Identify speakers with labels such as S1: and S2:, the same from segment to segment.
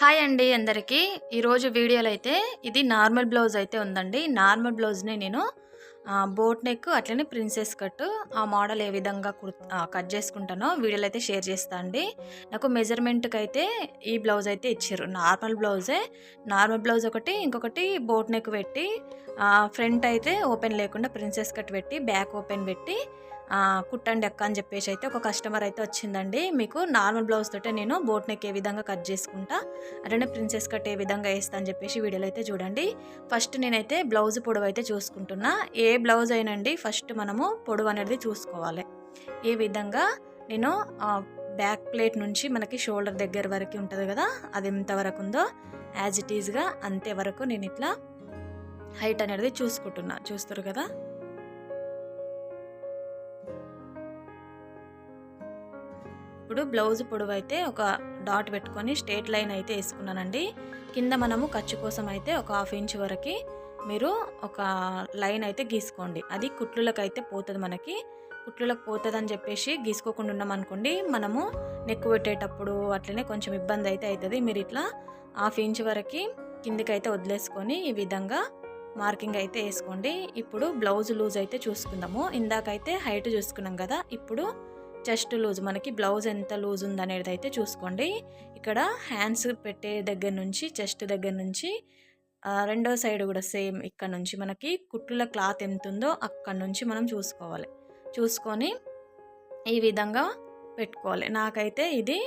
S1: Hi అండి అందరికీ. ఈరోజు వీడియోలో అయితే ఇది నార్మల్ బ్లౌజ్ అయితే ఉందండి. నార్మల్ బ్లౌజ్ని నేను బోట్ నెక్ అట్లనే ప్రిన్సెస్ కట్ ఆ మోడల్ ఏ విధంగా కుర్- కట్ చేసుకుంటానో వీడియోలో అయితే షేర్ చేస్తా అండి. నాకు మెజర్మెంట్కి అయితే ఈ బ్లౌజ్ అయితే ఇచ్చారు. నార్మల్ బ్లౌజే. నార్మల్ బ్లౌజ్ ఒకటి ఇంకొకటి బోట్ నెక్ పెట్టి ఫ్రంట్ అయితే ఓపెన్ లేకుండా ప్రిన్సెస్ కట్ పెట్టి బ్యాక్ ఓపెన్ పెట్టి కుట్టండి అక్క అని చెప్పేసి అయితే ఒక కస్టమర్ అయితే వచ్చిందండి. మీకు నార్మల్ బ్లౌజ్ తోటే నేను బోట్ నెక్ ఏ విధంగా కట్ చేసుకుంటా అట్లనే ప్రిన్సెస్ కట్ ఏ విధంగా వేస్తా అని చెప్పేసి వీడియోలో అయితే చూడండి. ఫస్ట్ నేనైతే బ్లౌజ్ పొడవు అయితే చూసుకుంటున్నా. ఏ బ్లౌజ్ అయినండి ఫస్ట్ మనము పొడవు అనేది చూసుకోవాలి. ఏ విధంగా నేను బ్యాక్ ప్లేట్ నుంచి మనకి షోల్డర్ దగ్గర వరకు ఉంటుంది కదా అది ఎంత వరకు ఉందో యాజ్ ఇట్ ఈజ్గా అంతే వరకు నేను ఇట్లా హైట్ అనేది చూసుకుంటున్నా. చూస్తారు కదా? ఇప్పుడు బ్లౌజ్ పొడవు అయితే ఒక డాట్ పెట్టుకొని స్ట్రేట్ లైన్ అయితే వేసుకున్నానండి. కింద మనము ఖర్చు కోసం అయితే ఒక హాఫ్ ఇంచ్ వరకు మీరు ఒక లైన్ అయితే గీసుకోండి. అది కుట్లులకు అయితే పోతుంది మనకి. కుట్లులకు పోతుంది అని చెప్పేసి గీసుకోకుండా ఉన్నామనుకోండి మనము నెక్కు పెట్టేటప్పుడు అట్లనే కొంచెం ఇబ్బంది అయితే అవుతుంది మీరు ఇట్లా హాఫ్ ఇంచ్ వరకు కిందికైతే వదిలేసుకొని ఈ విధంగా మార్కింగ్ అయితే వేసుకోండి. ఇప్పుడు బ్లౌజ్ లూజ్ అయితే చూసుకుందాము. ఇందాకైతే హైట్ చూసుకున్నాం కదా ఇప్పుడు చెస్ట్ లూజ్ మనకి బ్లౌజ్ ఎంత లూజ్ ఉందనేది అయితే చూసుకోండి. ఇక్కడ హ్యాండ్స్ పెట్టే దగ్గర నుంచి చెస్ట్ దగ్గర నుంచి రెండో సైడ్ కూడా సేమ్ ఇక్కడ నుంచి మనకి కుట్టుల క్లాత్ ఎంత ఉందో అక్కడ నుంచి మనం చూసుకోవాలి. చూసుకొని ఈ విధంగా పెట్టుకోవాలి. నాకైతే ఇది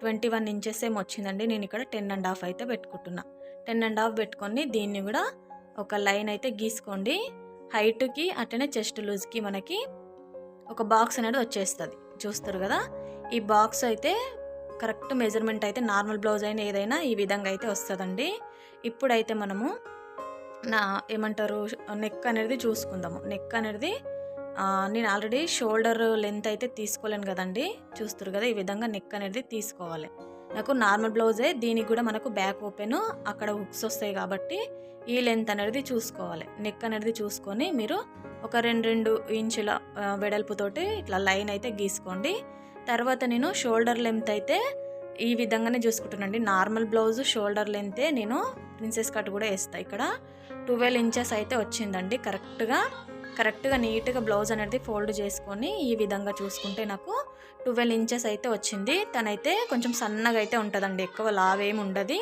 S1: ట్వంటీ వన్ ఇంచెస్ సేమ్ వచ్చిందండి. నేను ఇక్కడ టెన్ అండ్ హాఫ్ అయితే పెట్టుకుంటున్నా. టెన్ అండ్ హాఫ్ పెట్టుకొని దీన్ని కూడా ఒక లైన్ అయితే గీసుకోండి. హైట్కి అట్లనే చెస్ట్ లూజ్కి మనకి ఒక బాక్స్ అనేది వచ్చేస్తుంది. చూస్తారు కదా? ఈ బాక్స్ అయితే కరెక్ట్ మెజర్మెంట్ అయితే నార్మల్ బ్లౌజ్ అయినా ఏదైనా ఈ విధంగా అయితే వస్తుందండి. ఇప్పుడైతే మనము నా ఏమంటారు నెక్ అనేది చూసుకుందాము. నెక్ అనేది నేను ఆల్రెడీ షోల్డర్ లెంత్ అయితే తీసుకోలేను కదండి. చూస్తారు కదా ఈ విధంగా నెక్ అనేది తీసుకోవాలి. నాకు నార్మల్ బ్లౌజే దీనికి కూడా మనకు బ్యాక్ ఓపెన్ అక్కడ హుక్స్ వస్తాయి కాబట్టి ఈ లెంత్ అనేది చూసుకోవాలి. నెక్ అనేది చూసుకొని మీరు ఒక రెండు రెండు ఇంచుల వెడల్పుతోటి ఇట్లా లైన్ అయితే గీసుకోండి. తర్వాత నేను షోల్డర్ లెంత్ అయితే ఈ విధంగానే చూసుకుంటానండి నార్మల్ బ్లౌజ్ షోల్డర్ లెంతే నేను ప్రిన్సెస్ కట్ కూడా వేస్తాను ఇక్కడ. ట్వెల్వ్ ఇంచెస్ అయితే వచ్చిందండి. కరెక్ట్గా కరెక్ట్గా నీట్గా బ్లౌజ్ అనేది ఫోల్డ్ చేసుకొని ఈ విధంగా చూసుకుంటే నాకు ట్వెల్వ్ ఇంచెస్ అయితే వచ్చింది. తనైతే కొంచెం సన్నగా అయితే ఉంటుందండి. ఎక్కువ లావేమి ఉండదు.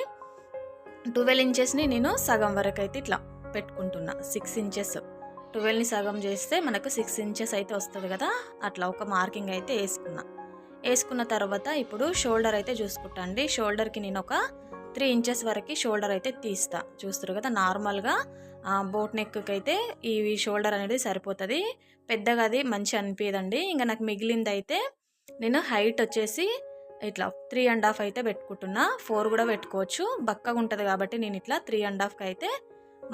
S1: ట్వెల్వ్ ఇంచెస్ని నేను సగం వరకు అయితే ఇట్లా పెట్టుకుంటున్నా. సిక్స్ ఇంచెస్ ట్వెల్వ్ని సగం చేస్తే మనకు సిక్స్ ఇంచెస్ అయితే వస్తుంది కదా? అట్లా ఒక మార్కింగ్ అయితే వేసుకున్నా. వేసుకున్న తర్వాత ఇప్పుడు షోల్డర్ అయితే చూసుకుంటాండి షోల్డర్కి నేను ఒక త్రీ ఇంచెస్ వరకు షోల్డర్ అయితే తీస్తా. చూస్తారు కదా నార్మల్గా బోట్ నెక్కి అయితే ఈ షోల్డర్ అనేది సరిపోతుంది. పెద్దగా అది మంచి అనిపించదండి ఇంకా నాకు మిగిలింది అయితే నేను హైట్ వచ్చేసి ఇట్లా త్రీ అండ్ హాఫ్ అయితే పెట్టుకుంటున్నా. ఫోర్ కూడా పెట్టుకోవచ్చు. బక్కగా ఉంటుంది కాబట్టి నేను ఇట్లా త్రీ అండ్ హాఫ్కి అయితే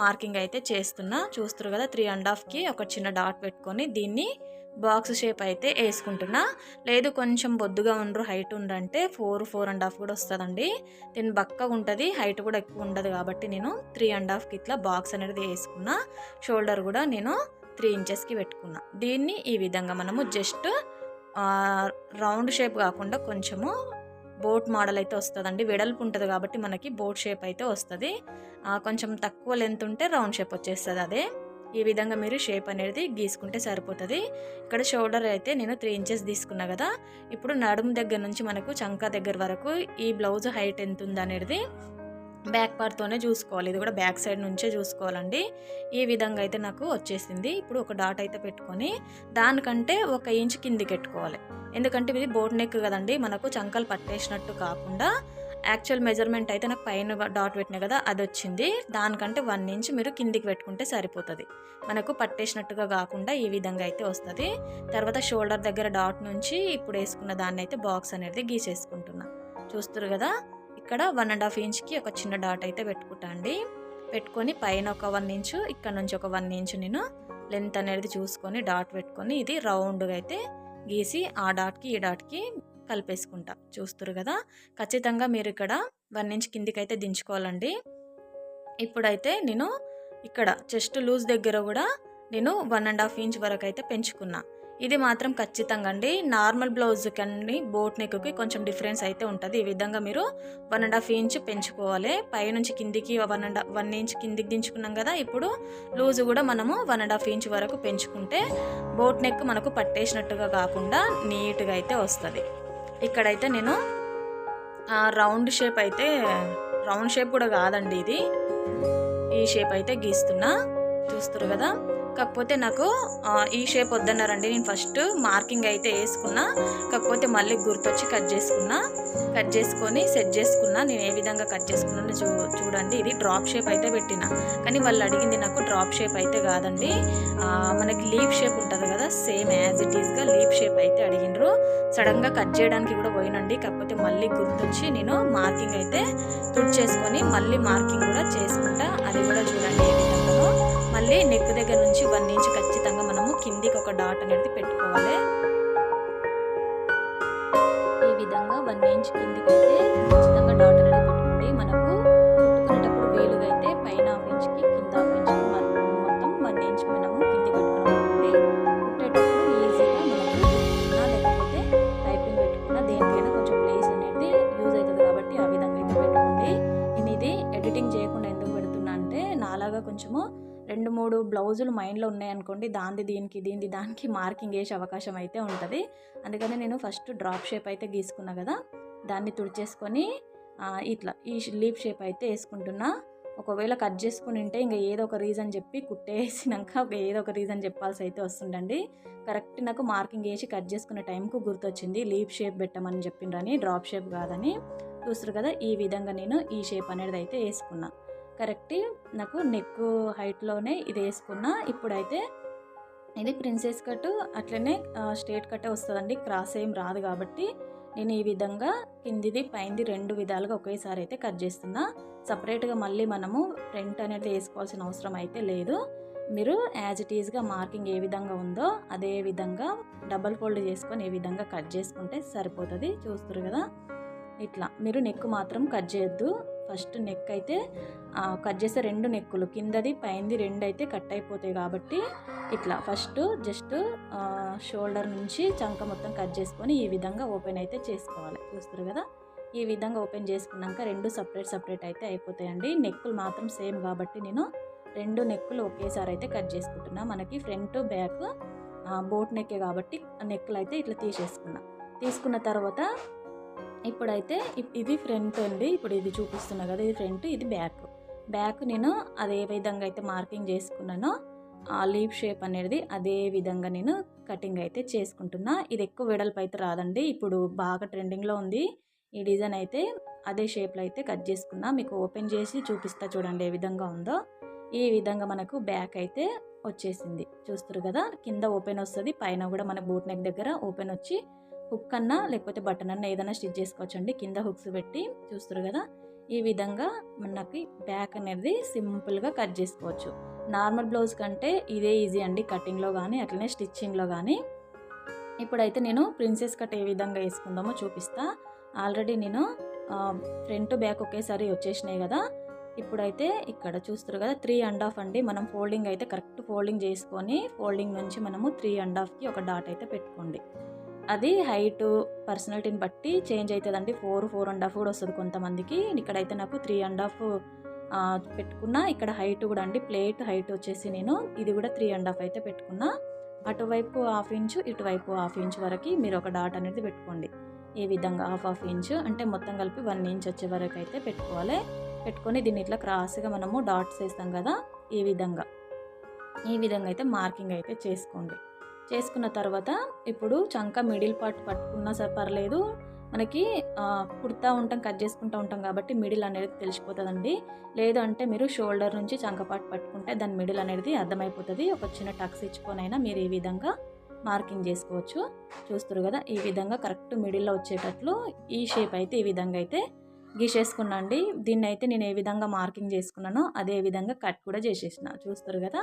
S1: మార్కింగ్ అయితే చేస్తున్నా. చూస్తారు కదా త్రీ అండ్ హాఫ్కి ఒక చిన్న డాట్ పెట్టుకొని దీన్ని బాక్స్ షేప్ అయితే వేసుకుంటున్నా. లేదు కొంచెం బొద్దుగా ఉండరు హైట్ ఉండంటే ఫోర్ ఫోర్ అండ్ హాఫ్ కూడా వస్తుందండి. దీని బక్కగా ఉంటుంది హైట్ కూడా ఎక్కువ ఉండదు కాబట్టి నేను త్రీ అండ్ హాఫ్కి ఇట్లా బాక్స్ అనేది వేసుకున్నా. షోల్డర్ కూడా నేను త్రీ ఇంచెస్కి పెట్టుకున్నా. దీన్ని ఈ విధంగా మనము జస్ట్ రౌండ్ షేప్ కాకుండా కొంచెము బోట్ మోడల్ అయితే వస్తుందండి. వెడల్పు ఉంటుంది కాబట్టి మనకి బోట్ షేప్ అయితే వస్తుంది. కొంచెం తక్కువ లెంత్ ఉంటే రౌండ్ షేప్ వచ్చేస్తుంది అదే. ఈ విధంగా మీరు షేప్ అనేది గీసుకుంటే సరిపోతుంది. ఇక్కడ షోల్డర్ అయితే నేను త్రీ ఇంచెస్ తీసుకున్నా కదా. ఇప్పుడు నడుము దగ్గర నుంచి మనకు చంకా దగ్గర వరకు ఈ బ్లౌజ్ హైట్ ఎంత ఉంది అనేది బ్యాక్ పార్ట్తోనే చూసుకోవాలి. ఇది కూడా బ్యాక్ సైడ్ నుంచే చూసుకోవాలండి. ఈ విధంగా అయితే నాకు వచ్చేసింది. ఇప్పుడు ఒక డాట్ అయితే పెట్టుకొని దానికంటే ఒక ఇంచ్ కిందికి పెట్టుకోవాలి. ఎందుకంటే ఇది బోట్ నెక్ కదండి. మనకు చంకలు పట్టేసినట్టు కాకుండా యాక్చువల్ మెజర్మెంట్ అయితే నాకు పైన డాట్ పెట్టిన కదా అది వచ్చింది. దానికంటే వన్ ఇంచ్ మీరు కిందికి పెట్టుకుంటే సరిపోతుంది. మనకు పట్టేసినట్టుగా కాకుండా ఈ విధంగా అయితే వస్తుంది. తర్వాత షోల్డర్ దగ్గర డాట్ నుంచి ఇప్పుడు వేసుకున్న దాన్ని అయితే బాక్స్ అనేది గీసేసుకుంటున్నా. చూస్తారు కదా? ఇక్కడ వన్ అండ్ హాఫ్ ఇంచ్కి ఒక చిన్న డాట్ అయితే పెట్టుకుంటా అండి. పెట్టుకొని పైన ఒక వన్ ఇంచు ఇక్కడ నుంచి ఒక వన్ ఇంచు నేను లెంత్ అనేది చూసుకొని డాట్ పెట్టుకొని ఇది రౌండ్గా అయితే గీసి ఆ డాట్కి ఈ డాట్కి కలిపేసుకుంటా. చూస్తారు కదా? ఖచ్చితంగా మీరు ఇక్కడ వన్ ఇంచ్ కిందికైతే దించుకోవాలండి. ఇప్పుడైతే నేను ఇక్కడ చెస్ట్ లూజ్ దగ్గర కూడా నేను వన్ అండ్ హాఫ్ ఇంచ్ వరకు అయితే పెంచుకున్నా. ఇది మాత్రం ఖచ్చితంగా అండి. నార్మల్ బ్లౌజ్ కన్నీ బోట్ నెక్కి కొంచెం డిఫరెన్స్ అయితే ఉంటుంది. ఈ విధంగా మీరు వన్ అండ్ హాఫ్ ఇంచ్ పెంచుకోవాలి. పైనుంచి కిందికి వన్ అండ్ వన్ ఇంచ్ కిందికి దించుకున్నాం కదా ఇప్పుడు లూజ్ కూడా మనము వన్ అండ్ హాఫ్ ఇంచ్ వరకు పెంచుకుంటే బోట్ నెక్ మనకు పట్టేసినట్టుగా కాకుండా నీట్గా అయితే వస్తుంది. ఇక్కడైతే నేను రౌండ్ షేప్ అయితే రౌండ్ షేప్ కూడా కాదండి ఇది. ఈ షేప్ అయితే గీస్తున్నా. చూస్తారు కదా? కాకపోతే నాకు ఈ షేప్ వద్దన్నారండి. నేను ఫస్ట్ మార్కింగ్ అయితే వేసుకున్నా. కాకపోతే మళ్ళీ గుర్తొచ్చి కట్ చేసుకున్నా. కట్ చేసుకొని సెట్ చేసుకున్నా. నేను ఏ విధంగా కట్ చేసుకున్నాను చూ చూడండి. ఇది డ్రాప్ షేప్ అయితే పెట్టిన. కానీ వాళ్ళు అడిగింది నాకు డ్రాప్ షేప్ అయితే కాదండి. మనకి లీవ్ షేప్ ఉంటుంది కదా సేమ్ యాజ్ ఇట్ ఈస్గా లీవ్ షేప్ అయితే అడిగినరు సడన్గా కట్ చేయడానికి కూడా పోయినండి. కాకపోతే మళ్ళీ గుర్తొచ్చి నేను మార్కింగ్ అయితే తుడ్ చేసుకొని మళ్ళీ మార్కింగ్ కూడా చేసుకుంటా. అది కూడా చూడండి ఏ విధంగా మళ్ళీ నెక్ దగ్గర నుంచి వన్ ఇంచ్ ఖచ్చితంగా మనము కిందికి ఒక డాట్ అనేది పెట్టుకోవాలి. ఈ విధంగా వన్ ఇంచ్ కిందికి అయితే ఖచ్చితంగా డాట్ అనేది పెట్టుకుంటే మనకు కుట్టుకునేటప్పుడు వేలుగా అయితే పైన హాఫ్ ఇంచ్కి కింద హాఫ్ ఇంచ్ మొత్తం వన్ ఇంచ్ మనము కింది పెట్టుకున్నామంటే కుట్టేటప్పుడు ఈజీగా మనకు కుట్టుకున్నా లేకపోతే టైపింగ్ పెట్టుకున్నా దేనికైనా కొంచెం ప్లేస్ అనేది యూజ్ అవుతుంది కాబట్టి ఆ విధంగా అయితే పెట్టుకోండి నేను ఇది ఎడిటింగ్ చేయకుండా ఎందుకు పెడుతున్నా అంటే నాలాగా కొంచెము రెండు మూడు బ్లౌజులు మైండ్లో ఉన్నాయనుకోండి దాంది దీనికి దీనిది దానికి మార్కింగ్ వేసే అవకాశం అయితే ఉంటుంది. అందుకని నేను ఫస్ట్ డ్రాప్ షేప్ అయితే గీసుకున్నా కదా దాన్ని తుడిచేసుకొని ఇట్లా ఈ లీఫ్ షేప్ అయితే వేసుకుంటున్నా ఒకవేళ కట్ చేసుకుని ఉంటే ఇంకా ఏదో ఒక రీజన్ చెప్పి కుట్టేసినాక ఒక ఏదో ఒక రీజన్ చెప్పాల్సి అయితే వస్తుండండి కరెక్ట్ నాకు మార్కింగ్ వేసి కట్ చేసుకునే టైంకు గుర్తొచ్చింది లీఫ్ షేప్ పెట్టమని చెప్పిండ్రని డ్రాప్ షేప్ కాదని. చూస్తారు కదా ఈ విధంగా నేను ఈ షేప్ అనేది అయితే వేసుకున్నాను కరెక్ట్. నాకు నెక్ హైట్లోనే ఇది వేసుకున్నా. ఇప్పుడైతే ఇది ప్రిన్సెస్ కట్ అట్లనే స్ట్రేట్ కట్టే వస్తుందండి. క్రాస్ ఏం రాదు కాబట్టి నేను ఈ విధంగా కిందిది పైంది రెండు విధాలుగా ఒకేసారి అయితే కట్ చేస్తున్నా. సపరేట్గా మళ్ళీ మనము ప్రింట్ అనేది వేసుకోవాల్సిన అవసరం అయితే లేదు. మీరు యాజ్ ఇట్ ఈజ్గా మార్కింగ్ ఏ విధంగా ఉందో అదే విధంగా డబల్ ఫోల్డ్ చేసుకొని ఏ విధంగా కట్ చేసుకుంటే సరిపోతుంది. చూస్తారు కదా? ఇట్లా. మీరు నెక్ మాత్రం కట్ చేయొద్దు. ఫస్ట్ నెక్ అయితే కట్ చేసే రెండు నెక్కులు కిందది పైంది రెండు అయితే కట్ అయిపోతాయి కాబట్టి ఇట్లా ఫస్ట్ జస్ట్ షోల్డర్ నుంచి చంక మొత్తం కట్ చేసుకొని ఈ విధంగా ఓపెన్ అయితే చేసుకోవాలి. చూస్తారు కదా? ఈ విధంగా ఓపెన్ చేసుకున్నాక రెండు సపరేట్ సపరేట్ అయితే అయిపోతాయండి. నెక్కులు మాత్రం సేమ్ కాబట్టి నేను రెండు నెక్కులు ఒకేసారి అయితే కట్ చేసుకుంటున్నా. మనకి ఫ్రంట్ బ్యాక్ బోట్ నెక్కే కాబట్టి నెక్కులు అయితే ఇట్లా తీసేసుకున్నా. తీసుకున్న తర్వాత ఇప్పుడైతే ఇప్- ఇది ఫ్రంట్ అండి. ఇప్పుడు ఇది చూపిస్తున్నా కదా ఇది ఫ్రంట్ ఇది బ్యాక్. బ్యాక్ నేను అదే విధంగా అయితే మార్కింగ్ చేసుకున్నానో. ఆ లీప్ షేప్ అనేది అదే విధంగా నేను కటింగ్ అయితే చేసుకుంటున్నా. ఇది ఎక్కువ వెడల్పు అయితే రాదండి. ఇప్పుడు బాగా ట్రెండింగ్లో ఉంది. ఈ డిజైన్ అయితే అదే షేప్లో అయితే కట్ చేసుకున్నా. మీకు ఓపెన్ చేసి చూపిస్తా చూడండి ఏ విధంగా ఉందో. ఈ విధంగా మనకు బ్యాక్ అయితే వచ్చేసింది. చూస్తారు కదా కింద ఓపెన్ వస్తుంది. పైన కూడా మన బూట్ నెక్ దగ్గర ఓపెన్ వచ్చి హుక్ అన్నా లేకపోతే బటన్ అన్నా ఏదైనా స్టిచ్ చేసుకోవచ్చు అండి కింద హుక్స్ పెట్టి చూస్తారు కదా? ఈ విధంగా మనకి బ్యాక్ అనేది సింపుల్గా కట్ చేసుకోవచ్చు. నార్మల్ బ్లౌజ్ కంటే ఇదే ఈజీ అండి కటింగ్లో కానీ అట్లనే స్టిచ్చింగ్లో కానీ ఇప్పుడైతే నేను ప్రిన్సెస్ కట్ ఏ విధంగా వేసుకుందామో చూపిస్తా. ఆల్రెడీ నేను ఫ్రంట్ బ్యాక్ ఒకేసారి వచ్చేసినాయి కదా? ఇప్పుడైతే ఇక్కడ చూస్తారు కదా త్రీ అండ్ హాఫ్ అండి. మనం ఫోల్డింగ్ అయితే కరెక్ట్ ఫోల్డింగ్ చేసుకొని ఫోల్డింగ్ నుంచి మనము త్రీ అండ్ హాఫ్కి ఒక డాట్ అయితే పెట్టుకోండి. అది హైట్ పర్సనాలిటీని బట్టి చేంజ్ అవుతుందండి ఫోర్ ఫోర్ అండ్ హాఫ్ కూడా వస్తుంది కొంతమందికి. ఇక్కడైతే నాకు త్రీ అండ్ హాఫ్ పెట్టుకున్నా. ఇక్కడ హైట్ కూడా అండి. ప్లేట్ హైట్ వచ్చేసి నేను ఇది కూడా త్రీ అండ్ హాఫ్ అయితే పెట్టుకున్నా. అటువైపు హాఫ్ ఇంచు ఇటువైపు హాఫ్ ఇంచ్ వరకు మీరు ఒక డాట్ అనేది పెట్టుకోండి. ఈ విధంగా హాఫ్ హాఫ్ ఇంచ్ అంటే మొత్తం కలిపి వన్ ఇంచ్ వచ్చే వరకు అయితే పెట్టుకోవాలి. పెట్టుకొని దీన్ని ఇట్లా క్రాస్గా మనము డాట్స్ వేస్తాం కదా ఈ విధంగా. ఈ విధంగా అయితే మార్కింగ్ అయితే చేసుకోండి. చేసుకున్న తర్వాత ఇప్పుడు చంక మిడిల్ పార్ట్ పట్టుకున్నా సరే పర్లేదు. మనకి కుర్తా కుడతా ఉంటాం కట్ చేసుకుంటూ ఉంటాం కాబట్టి మిడిల్ అనేది తెలిసిపోతుందండి. లేదు అంటే మీరు షోల్డర్ నుంచి చంక పార్ట్ పట్టుకుంటే దాని మిడిల్ అనేది అర్థమైపోతుంది. ఒక చిన్న టక్స్ ఇచ్చుకొనైనా మీరు ఈ విధంగా మార్కింగ్ చేసుకోవచ్చు. చూస్తారు కదా ఈ విధంగా కరెక్ట్ మిడిల్లో వచ్చేటట్లు ఈ షేప్ అయితే ఈ విధంగా అయితే గీసేసుకున్నాండి. దీన్ని అయితే నేను ఏ విధంగా మార్కింగ్ చేసుకున్నానో అదే విధంగా కట్ కూడా చేసేసిన. చూస్తారు కదా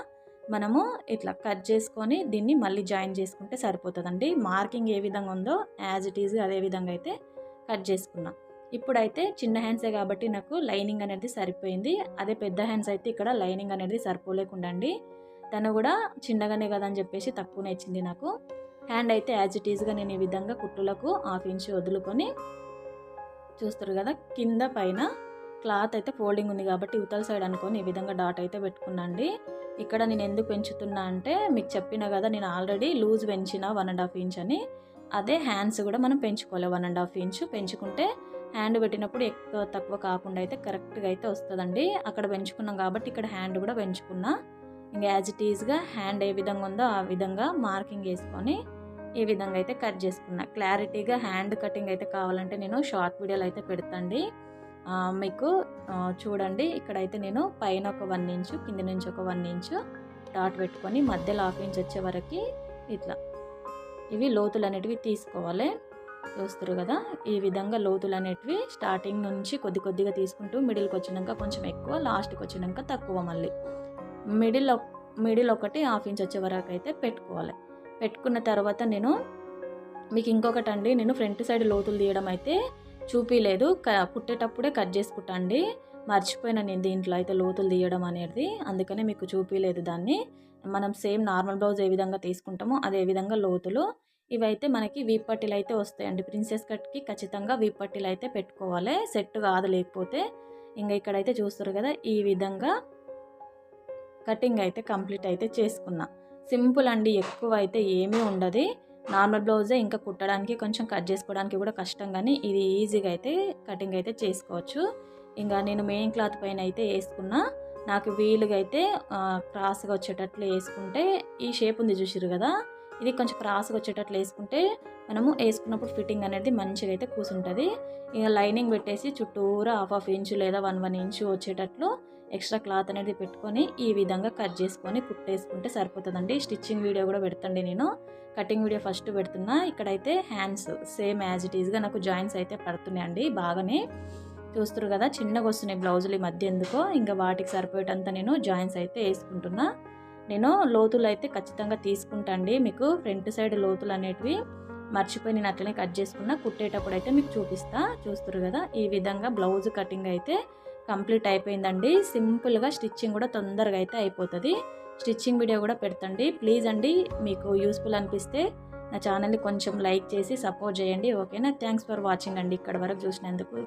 S1: మనము ఇట్లా కట్ చేసుకొని దీన్ని మళ్ళీ జాయిన్ చేసుకుంటే సరిపోతుందండి. మార్కింగ్ ఏ విధంగా ఉందో యాజ్ ఇట్ ఈజ్ అదే విధంగా అయితే కట్ చేసుకున్నా. ఇప్పుడైతే చిన్న హ్యాండ్సే కాబట్టి నాకు లైనింగ్ అనేది సరిపోయింది. అదే పెద్ద హ్యాండ్స్ అయితే ఇక్కడ లైనింగ్ అనేది సరిపోలేకుండా అండి తను కూడా చిన్నగానే కదా అని చెప్పేసి తక్కువనే ఇచ్చింది నాకు. హ్యాండ్ అయితే యాజ్ ఇట్ ఈజ్గా నేను ఈ విధంగా కుట్టులకు హాఫ్ ఇంచ్ వదులుకొని చూస్తారు కదా కింద పైన క్లాత్ అయితే ఫోల్డింగ్ ఉంది కాబట్టి ఉతల సైడ్ అనుకొని ఈ విధంగా డాట్ అయితే పెట్టుకున్నాండి. ఇక్కడ నేను ఎందుకు పెంచుతున్నా అంటే మీకు చెప్పిన కదా నేను ఆల్రెడీ లూజ్ పెంచిన వన్ అండ్ హాఫ్ ఇంచ్ అని. అదే హ్యాండ్స్ కూడా మనం పెంచుకోవాలి వన్ అండ్ హాఫ్ ఇంచ్. పెంచుకుంటే హ్యాండ్ పెట్టినప్పుడు ఎక్కువ తక్కువ కాకుండా అయితే కరెక్ట్గా అయితే వస్తుందండి. అక్కడ పెంచుకున్నాం కాబట్టి ఇక్కడ హ్యాండ్ కూడా పెంచుకున్నా. ఇంకా యాజ్ ఇట్ ఈజ్గా హ్యాండ్ ఏ విధంగా ఉందో ఆ విధంగా మార్కింగ్ వేసుకొని ఈ విధంగా అయితే కట్ చేసుకున్నా. క్లారిటీగా హ్యాండ్ కటింగ్ అయితే కావాలంటే నేను షార్ట్ వీడియోలు అయితే పెడతాండి. మీకు చూడండి ఇక్కడైతే నేను పైన ఒక వన్ ఇంచు కింద నుంచి ఒక వన్ ఇంచు డాట్ పెట్టుకొని మధ్యలో హాఫ్ ఇంచ్ వచ్చే వరకు ఇట్లా. ఇవి లోతులు అనేటివి తీసుకోవాలి. చూస్తారు కదా ఈ విధంగా లోతులు అనేటివి స్టార్టింగ్ నుంచి కొద్ది కొద్దిగా తీసుకుంటూ మిడిల్కి వచ్చినాక కొంచెం ఎక్కువ లాస్ట్కి వచ్చినాక తక్కువ మళ్ళీ. మిడిల్ మిడిల్ ఒకటి హాఫ్ ఇంచ్ వచ్చే వరకు అయితే పెట్టుకోవాలి. పెట్టుకున్న తర్వాత నేను మీకు ఇంకొకటి అండి నేను ఫ్రంట్ సైడ్ లోతులు తీయడం అయితే చూపిలేదు. క కుట్టేటప్పుడే కట్ చేసుకుంటా అండి మర్చిపోయినా నేను దీంట్లో అయితే లోతులు తీయడం అనేది. అందుకనే మీకు చూపిలేదు దాన్ని. మనం సేమ్ నార్మల్ బ్లౌజ్ ఏ విధంగా తీసుకుంటామో అదే విధంగా లోతులు. ఇవైతే మనకి వీపట్టిలు పట్టీలు అయితే వస్తాయండి. ప్రిన్సెస్ కట్కి ఖచ్చితంగా వీపట్టిలు అయితే పెట్టుకోవాలి. సెట్ కాదు లేకపోతే. ఇంకా ఇక్కడైతే చూస్తారు కదా ఈ విధంగా కటింగ్ అయితే కంప్లీట్ అయితే చేసుకున్నా. సింపుల్ అండి ఎక్కువ అయితే ఏమీ ఉండదు. నార్మల్ బ్లౌజే ఇంకా కుట్టడానికి కొంచెం కట్ చేసుకోవడానికి కూడా కష్టం కానీ ఇది ఈజీగా అయితే కటింగ్ అయితే చేసుకోవచ్చు. ఇంకా నేను మెయిన్ క్లాత్ పైన అయితే వేసుకున్నా. నాకు వీలుగా అయితే క్రాస్గా వచ్చేటట్లు వేసుకుంటే ఈ షేప్ ఉంది చూసిరు కదా? ఇది కొంచెం క్రాస్గా వచ్చేటట్లు వేసుకుంటే మనము వేసుకున్నప్పుడు ఫిట్టింగ్ అనేది మంచిగా అయితే కూర్చుంటుంది ఇక లైనింగ్ పెట్టేసి చుట్టూరా హాఫ్ హాఫ్ ఇంచు లేదా వన్ వన్ ఇంచు వచ్చేటట్లు ఎక్స్ట్రా క్లాత్ అనేది పెట్టుకొని ఈ విధంగా కట్ చేసుకొని కుట్టేసుకుంటే సరిపోతుందండి. స్టిచ్చింగ్ వీడియో కూడా పెడతండి నేను. కటింగ్ వీడియో ఫస్ట్ పెడుతున్నా. ఇక్కడైతే హ్యాండ్స్ సేమ్ యాజ్ ఇట్ ఈస్గా నాకు జాయింట్స్ అయితే పడుతున్నాయండి బాగానే. చూస్తారు కదా చిన్నగా వస్తున్నాయి బ్లౌజులు ఈ మధ్య ఎందుకో. ఇంకా వాటికి సరిపోయేటంత నేను జాయింట్స్ అయితే వేసుకుంటున్నా. నేను లోతులు అయితే ఖచ్చితంగా తీసుకుంటాండి మీకు. ఫ్రంట్ సైడ్ లోతులు అనేటివి మర్చిపోయి నేను అట్లనే కట్ చేసుకున్నా. కుట్టేటప్పుడు అయితే మీకు చూపిస్తా. చూస్తారు కదా ఈ విధంగా బ్లౌజ్ కటింగ్ అయితే కంప్లీట్ అయిపోయిందండి. సింపుల్గా స్టిచ్చింగ్ కూడా తొందరగా అయితే అయిపోతుంది. స్టిచ్చింగ్ వీడియో కూడా పెడతండి. ప్లీజ్ అండి మీకు యూస్ఫుల్ అనిపిస్తే నా ఛానల్ని కొంచెం లైక్ చేసి సపోర్ట్ చేయండి. ఓకేనా? థ్యాంక్స్ ఫర్ వాచింగ్ అండి. ఇక్కడ వరకు చూసినందుకు.